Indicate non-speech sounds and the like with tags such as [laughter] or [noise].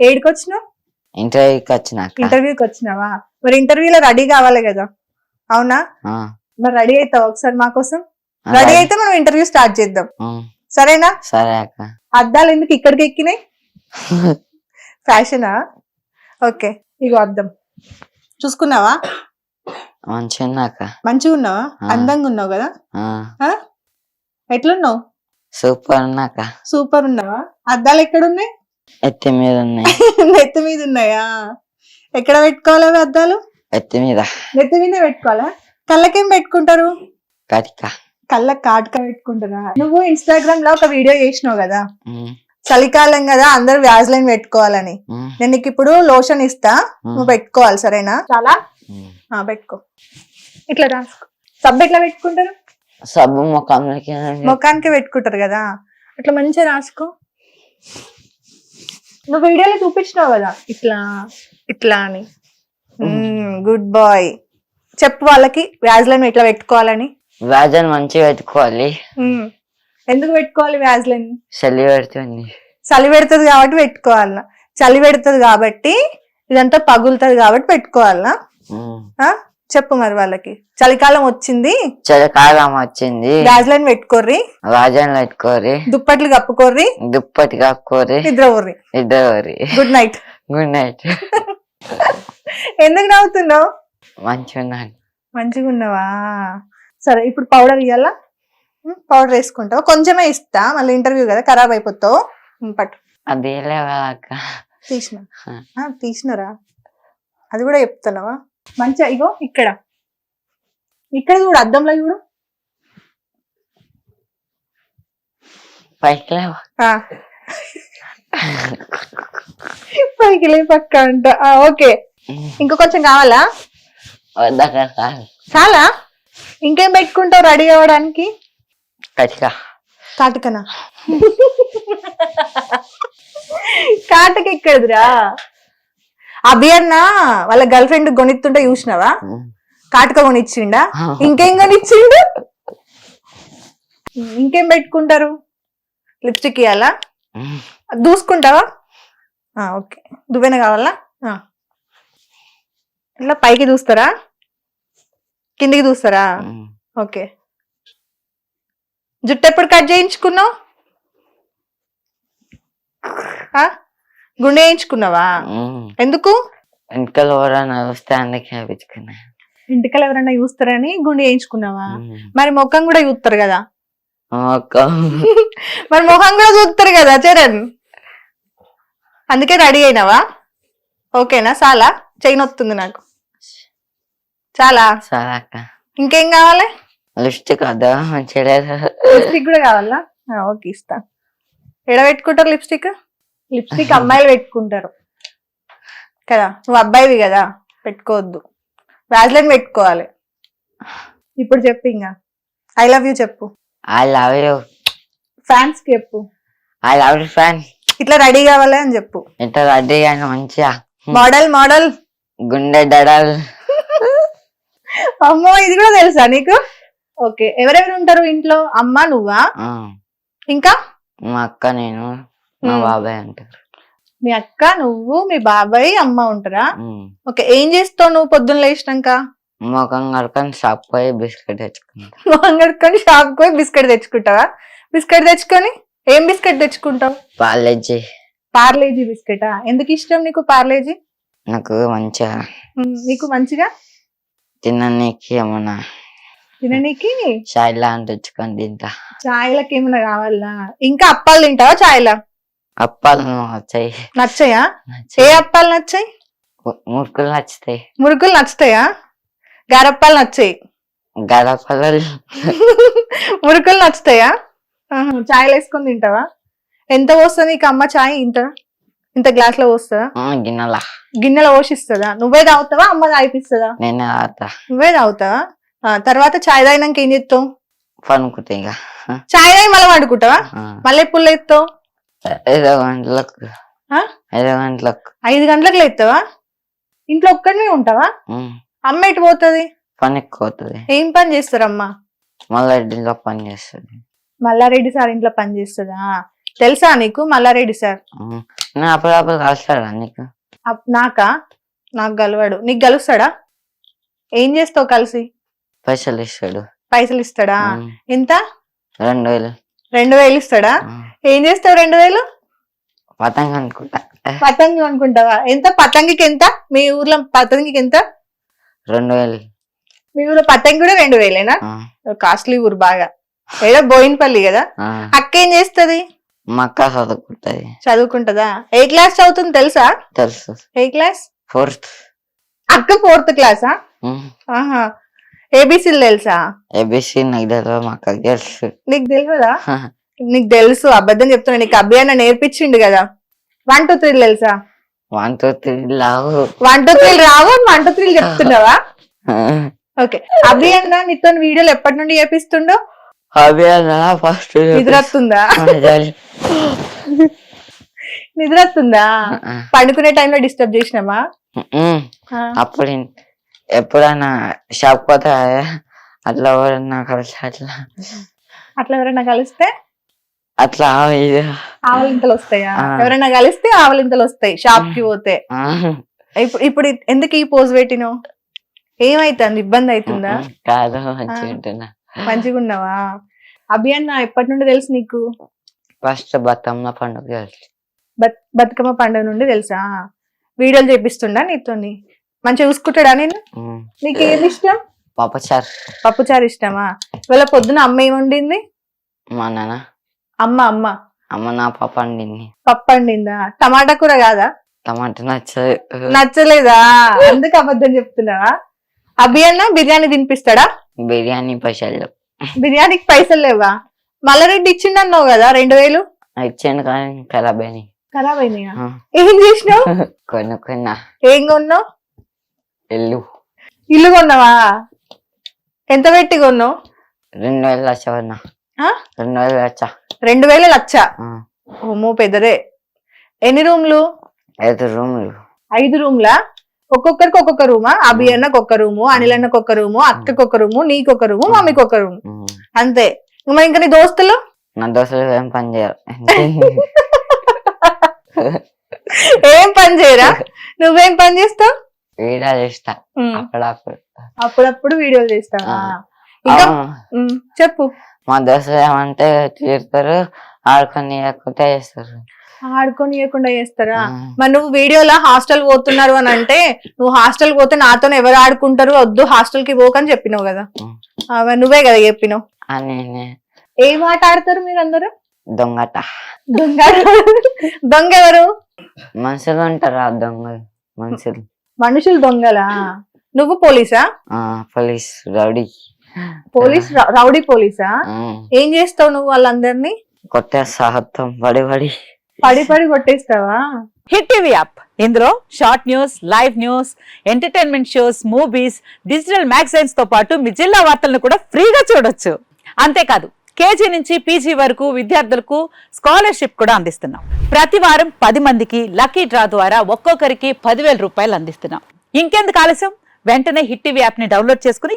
ఏడికి వచ్చినావు ఇంటర్వ్యూకి వచ్చినాక ఇంటర్వ్యూకి వచ్చినావా మరి ఇంటర్వ్యూలో రెడీ కావాలి కదా. అవునా? మరి రెడీ అవుతావు ఒకసారి మా కోసం? రెడీ అయితే మనం ఇంటర్వ్యూ స్టార్ట్ చేద్దాం. సరేనా? సరే అక్క. అద్దాలు ఎందుకు ఇక్కడికి ఎక్కినాయి? [laughs] ఫ్యాషనా? ఓకే ఇగో అద్దం. చూసుకున్నావా? మంచిగా మంచిగా ఉన్నావా. అందంగా ఉన్నావు కదా? ఎట్లున్నావు? సూపర్ ఉన్నాక సూపర్ ఉన్నావా అద్దాలు ఎక్కడున్నాయి? ఎత్తి మీద ఉన్నాయి. [laughs] నెత్తి మీద ఉన్నాయా? ఎక్కడ పెట్టుకోవాలి అద్దాలు ఎత్తి మీద. నెత్తి మీద పెట్టుకోవాలా? కళ్ళకేం పెట్టుకుంటారు? కటిక. కళ్ళ కాటుక పెట్టుకుంటారా? నువ్వు ఇన్స్టాగ్రామ్లో ఒక వీడియో చేసినావు కదా? చలికాలం కదా అందరు వ్యాజ్లైన్ పెట్టుకోవాలని. నేను నీకు ఇప్పుడు లోషన్ ఇస్తా. నువ్వు పెట్టుకోవాలి సరేనా? చాలా? పెట్టుకో. ఇట్లా రాసుకో. సబ్బు ఎట్లా పెట్టుకుంటారు? సబ్బు ముఖంలోకి ముఖానికి పెట్టుకుంటారు కదా? అట్లా మంచిగా రాసుకో. నువ్వు వీడియోలో చూపించినావు కదా? ఇట్లా ఇట్లా అని. గుడ్ బాయ్ చెప్పు వాళ్ళకి వ్యాజ్లైన్ ఎట్లా పెట్టుకోవాలని? వ్యాజన్ మంచిగా పెట్టుకోవాలి. ఎందుకు పెట్టుకోవాలి వ్యాజ్లైన్? చలి పెడుతుంది. చలి పెడుతుంది కాబట్టి పెట్టుకోవాలనా చలి పెడుతుంది కాబట్టి ఇదంతా పగులుతుంది కాబట్టి పెట్టుకోవాలనా ఉమ్. ఆ? చెప్పు మరి వాళ్ళకి. చలికాలం వచ్చింది. చలికాలం వచ్చింది. వ్యాజ్లైన్ పెట్టుకోర్రి. రాజన్ పెట్టుకోరి దుప్పట్లు కప్పుకోర్రి. దుప్పటి కప్పుకోరి నిద్ర ఊర్రి ఇద్దరు గుడ్ నైట్ గుడ్ నైట్ ఎందుకు నవ్వుతున్నావు? మంచిగా ఉన్నాను మంచిగా ఉన్నావా సరే ఇప్పుడు పౌడర్ ఇవ్వాలా పౌడర్ వేసుకుంటావు? కొంచెమే ఇస్తా. మళ్ళీ ఇంటర్వ్యూ కదా ఖరాబ్ అయిపోతావు. పట్టు. అది అక్క? తీసిన. తీసినరా? అది కూడా చెప్తున్నావా? మంచిగా ఇగో ఇక్కడ. ఇక్కడ చూడు అద్దంలో చూడు. పైకి. పైకి పక్క అంట. ఓకే. ఇంకా కొంచెం కావాలా? చాలా? ఇంకేం పెట్టుకుంటావు రెడీ అవ్వడానికి? కటిక. కాటుకనా? కాటుక ఎక్కడిదిరా అభి అన్న వాళ్ళ గర్ల్ ఫ్రెండ్ కొనిస్తుంటే చూసినావా కాటుక కొనిచ్చిండా? ఇంకేం కొనిచ్చిండు? ఇంకేం పెట్టుకుంటారు? లిప్స్టిక్ ఇవ్వాలా దూసుకుంటావా? ఆ, ఓకే. దువ్వెన కావాలా? ఆ. ఇట్లా పైకి దూస్తారా? కిందికి దూస్తారా? ఓకే. జుట్టు ఎప్పుడు కట్ చేయించుకున్నావు? ఆ? గుండె వేయించుకున్నావా? ఎందుకు? వెనకలు ఎవరైనా వస్తే అందుకే వేపించుకున్నా ఇంటికల్ ఎవరైనా చూస్తారని గుండె వేయించుకున్నావా? మరి ముఖం కూడా చూస్తారు కదా? [laughs] మరి ముఖం కూడా చూస్తారు కదా చరణ్? అందుకే రెడీ అయినావా? ఓకేనా? చాలా. చైన్ వస్తుంది నాకు. చాలా. అక్క. ఇంకేం కావాలి? లిప్స్టిక్ వద్దా? మంచిగా లిప్స్టిక్ కూడా కావాలా? ఓకే ఇస్తా. ఎడ పెట్టుకుంటారు లిప్స్టిక్? లిప్స్టిక్ అమ్మాయిలు పెట్టుకుంటారు. కదా? నువ్వు అబ్బాయివి కదా? పెట్టుకోవద్దు. వ్యాజ్లైన్ పెట్టుకోవాలి. ఇప్పుడు చెప్పు ఇంకా. ఐ లవ్ యూ చెప్పు. ఐ లవ్ యూ ఫ్యాన్స్కి చెప్పు. ఐ లవ్ యూ ఫ్యాన్ ఇట్లా రెడీ కావాలి అని చెప్పు. ఇంత రెడీ కానీ మంచిగా. మోడల్ మోడల్ గుండె డడల్ అమ్మో ఇది కూడా తెలుసా నీకు? ఓకే ఎవరెవరు ఉంటారు ఇంట్లో? అమ్మ నువ్వా? ఇంకా? మా అక్క నేను. మా. బాబాయ్ అంటారు. మీ అక్క నువ్వు మీ బాబాయ్ అమ్మ ఉంటారా. ఓకే ఏం చేస్తావు నువ్వు పొద్దున్న లేచినాక? ముఖం కడుకొని షాప్ పోయి బిస్కెట్ తెచ్చుకుంటా. మొహం కడుక్కొని షాప్ పోయి బిస్కెట్ తెచ్చుకుంటావా? బిస్కెట్ తెచ్చుకొని ఏం బిస్కెట్ తెచ్చుకుంటావు? పాలేజీ పార్లేజీ బిస్కెటా? ఎందుకు ఇష్టం నీకు పార్లేజీ? నాకు మంచిగా నీకు మంచిగా? తిననీకి ఏమన్నా తిననీకి? షాయి లాంటి తెచ్చుకొని తింటా. చాయ్లకి ఏమైనా కావాలా? ఇంకా అప్పాలు తింటావా చాయ్లా? అప్పాలు వచ్చాయి నచ్చాయా. ఏ నచ్చాయి. అప్పాలు నచ్చాయి? మురుకులు నచ్చుతాయి. మురుకులు నచ్చుతాయా? గారప్పాలు నచ్చాయి. గడపలు [laughs] మురుకులు నచ్చుతాయా? చాయ్లు వేసుకొని తింటావా? ఎంత పోస్తుంది నీకు అమ్మ చాయ్? ఇంత? ఇంత గ్లాస్లో పోస్తుందా గిన్నెల. గిన్నెలో పోషిస్తుందా? నువ్వే తాగుతావా? అమ్మ తాగిపిస్తుందా? నేనే ఆడతా నువ్వే తాగుతావా? తర్వాత చాయ్ తాగినాక ఏం చేస్తావు? పనుకుంటా ఇక. చాయ్ తాగి మళ్ళీ వండుకుంటావా. మళ్ళీ ఎప్పుడు లేస్తావు ఐదో గంటలకు? ఐదో గంటలకు ఐదు గంటలకు లేస్తావా ఇంట్లో ఒక్కడినే ఉంటావా. అమ్మ ఎటు పోతుంది? పని ఎక్కువ అవుతుంది ఏం పని చేస్తారు అమ్మ మళ్ళీ ఇంట్లో పని చేస్తుంది. మల్లారెడ్డి సార్ ఇంట్లో పని చేస్తుందా? తెలుసా నీకు మల్లారెడ్డి సార్? అప్పుడప్పుడు కలుస్తాడా నీకు? నాకా? నాకు గలవాడు నీకు గలుస్తాడా ఏం చేస్తావు కలిసి? పైసలు ఇస్తాడు. పైసలు ఇస్తాడా? ఎంత? రెండు వేలు. రెండు వేలు ఇస్తాడా? ఏం చేస్తావు రెండు వేలు? పతంగ అనుకుంటా. పతంగి అనుకుంటావా? ఎంత? పతంగికి ఎంత మీ ఊర్లో పతంగికి ఎంత రెండు వేలు. మీ ఊర్లో పతంగి కూడా రెండు వేలేనా? కాస్ట్లీ ఊరు బాగా. ఏదో బోయినపల్లి కదా. అక్క ఏం చేస్తది? మా అక్క చదువుకుంటది. చదువుకుంటదా? ఏ క్లాస్ చదువుతుంది తెలుసా? తెలుసు. ఏ క్లాస్? ఫోర్త్. అక్క ఫోర్త్ క్లాసా? ఆహా. ఏబిసిలు తెలుసా? ఏబిసి నాకు తెలియదు మా తెలుసు. నీకు తెలియదా నీకు తెలుసు అబద్ధం చెప్తున్నా. నీకు అభియాన నేర్పించిండు కదా. వన్ టూ త్రీ తెలుసా? వన్ టూ త్రీ లావు వన్ టూ త్రీ రావు వన్ టూ త్రీ చెప్తున్నావా? ఓకే అభియాన నీతో వీడియోలు ఎప్పటి నుండి చేపిస్తుండో? అవి ఫస్ట్ నిద్ర వస్తుందా నిద్ర వస్తుందా పండుకునే టైంలో డిస్టర్బ్ చేసినామా అప్పుడు ఎప్పుడైనా షాప్ పోతే అట్లా ఎవరన్నా కలిసి అట్లా అట్లా ఎవరైనా కలిస్తే? అట్లా ఆవలింతలు వస్తాయా. ఎవరైనా కలిస్తే ఆవలింతలు వస్తాయి షాప్కి పోతే ఇప్పుడు ఇప్పుడు ఎందుకు ఈ పోజ్ పెట్టినావు? ఏమైతుంది? ఇబ్బంది అవుతుందా? కాదు మంచిగా ఉన్నావా అభియన్న ఎప్పటి నుండి తెలుసు నీకు? ఫస్ట్ బతుకమ్మ పండుగ తెలుసు బతుకమ్మ పండుగ నుండి తెలుసా? వీడియోలు చేపిస్తుండా నీతోని? మంచిగా చూసుకుంటాడా నేను. నీకు ఏది ఇష్టం? పప్పుచారు. పప్పుచారు ఇష్టమా? ఇవాళ పొద్దున అమ్మ ఏం వండింది మా నాన్న. అమ్మ అమ్మ. అమ్మ నా పాప అండింది. పప్పు వండిందా టమాటా కూర కాదా? టమాటా నచ్చదు. నచ్చలేదా? అందుకు అబద్ధం చెప్తున్నావా? అభియన్న బిర్యానీ తినిపిస్తాడా? బిర్యానీ పైసలు. బిర్యానీకి పైసలు లేవా? మల్లారెడ్డి ఇచ్చిండు అన్నావు కదా రెండు వేలు? ఇచ్చాను కానీ ఖరాబ్ అయినాయి. ఖరాబ్ అయినాయా. ఏం చేసినావు? [laughs] కొన్ని కొన్నా. ఏం కొన్నావు? ఎల్లు ఇల్లు కొన్నావా? ఎంత పెట్టి కొన్నావు? రెండు వేలు లక్ష కొన్నా? రెండు వేలు లక్ష రెండు వేల ఆ. ఓమో పెద్దదే. ఎన్ని రూమ్లు? ఐదు రూములు. ఐదు రూమ్లా? ఒక్కొక్కరికి ఒక్కొక్క రూమా? అభి అన్నకు ఒక రూము అనిల్ అన్నకు ఒక రూము అక్కకు ఒక రూము నీకు ఒక రూము మమ్మీకి ఒక రూము. అంతే. మరి ఇంకా నీ దోస్తులు? నా దోస్తులు ఏం పని చేయరు. [laughs] ఏం పని చేయరా? నువ్వేం పని చేస్తావు? వీడియో చేస్తా. అప్పుడప్పుడు. అప్పుడప్పుడు వీడియోలు చేస్తావా. ఇంకా? చెప్పు. మా దోస్తులు ఏమంటే తీరుతారు ఆడుకొని లేకుంటే చేస్తారు. ఆడుకొని ఇవ్వకుండా చేస్తారా. మరి నువ్వు వీడియోలో హాస్టల్ పోతున్నారు అని అంటే నువ్వు హాస్టల్ పోతే నాతో ఎవరు ఆడుకుంటారు వద్దు హాస్టల్కి పోకని చెప్పినావు కదా. నువ్వే కదా చెప్పినావు. ఏం ఆట ఆడతారు మీరు అందరూ? దొంగట. దొంగ దొంగ ఎవరు? మనుషులు ఉంటారు ఆ దొంగలు? మనుషులు. మనుషులు దొంగలా? నువ్వు పోలీసా? Police rowdy. పోలీస్ రౌడీ పోలీసా? ఏం చేస్తావు నువ్వు వాళ్ళందరినీ? కొట్టేస్తా మొత్తం పడి పడి పడి పడి కొట్టేస్తావా? Hit TV app. ఇందులో short news live news entertainment shows movies digital మ్యాగజైన్స్తో పాటు మీ జిల్లా వార్తలను కూడా ఫ్రీగా చూడొచ్చు. అంతేకాదు కేజీ నుంచి పీజీ వరకు విద్యార్థులకు స్కాలర్షిప్ కూడా అందిస్తున్నాం. ప్రతి వారం పది మందికి లక్కీ డ్రా ద్వారా ఒక్కొక్కరికి పదివేల రూపాయలు అందిస్తున్నాం. ఇంకెందుకు ఆలస్యం? వెంటనే హిట్ టీవీ యాప్ని డౌన్లోడ్ చేసుకుని